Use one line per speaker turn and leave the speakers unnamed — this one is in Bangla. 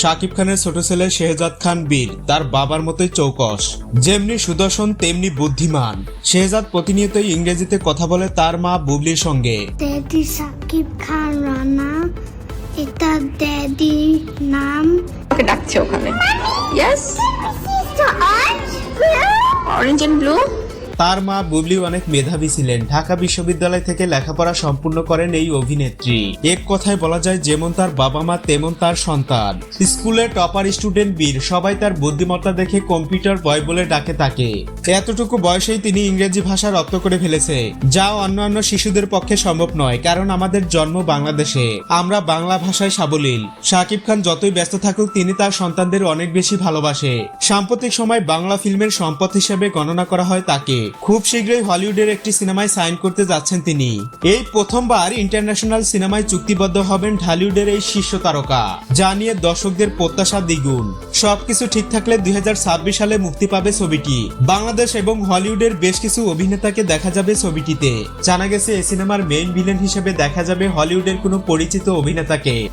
শাকিব খানের ছোট ছেলে শেহজাদ খান বীর তার বাবার মতোই চৌকস। যেমনি সুদর্শন তেমনি বুদ্ধিমান। শেহজাদ প্রতিনিয়তই ইংরেজিতে কথা বলে তার মা বুবলির সঙ্গে।
ড্যাডি সাকিব খান রানা এটা ড্যাডি নাম।
ওকে ডাকছে ওখানে। ইয়েস অরেঞ্জ এন্ড ব্লু
তার মা বুবলি অনেক মেধাবী ছিলেন। ঢাকা বিশ্ববিদ্যালয় থেকে লেখাপড়া সম্পূর্ণ করেন এই অভিনেত্রী। এক কথায় বলা যায়, যেমন তার বাবা মা, তেমন তার সন্তান। স্কুলে টপার স্টুডেন্ট বীর, সবাই তার বুদ্ধিমত্তা দেখে কম্পিউটার বয় বলে ডাকে তাকে। এতটুকু বয়সেই তিনি ইংরেজি ভাষা রপ্ত করে ফেলেছে। যা অন্যান্য শিশুদের পক্ষে সম্ভব নয়, কারণ আমাদের জন্ম বাংলাদেশে। আমরা বাংলা ভাষায় সাবলীল। শাকিব খান যতই ব্যস্ত থাকুক, তিনি তার সন্তানদের অনেক বেশি ভালোবাসে। সাম্প্রতিক সময় বাংলা ফিল্মের সম্পদ হিসেবে গণনা করা হয় তাকে। খুব শীঘ্রই হলিউডের একটি সিনেমায় সাইন করতে যাচ্ছেন তিনি। এই প্রথমবার ইন্টারন্যাশনাল সিনেমায় চুক্তিবদ্ধ হবেন ঢালিউডের এই শীর্ষ তারকা, যা নিয়ে দর্শকদের প্রত্যাশা দ্বিগুণ। সবকিছু ঠিক থাকলে দুই হাজার ছাব্বিশ সালে মুক্তি পাবে ছবিটি। বাংলাদেশ এবং হলিউডের বেশ কিছু অভিনেতাকে দেখা যাবে ছবিটিতে। জানা গেছে এই সিনেমার মেইন ভিলেন হিসেবে দেখা যাবে হলিউডের কোনো পরিচিত অভিনেতাকে।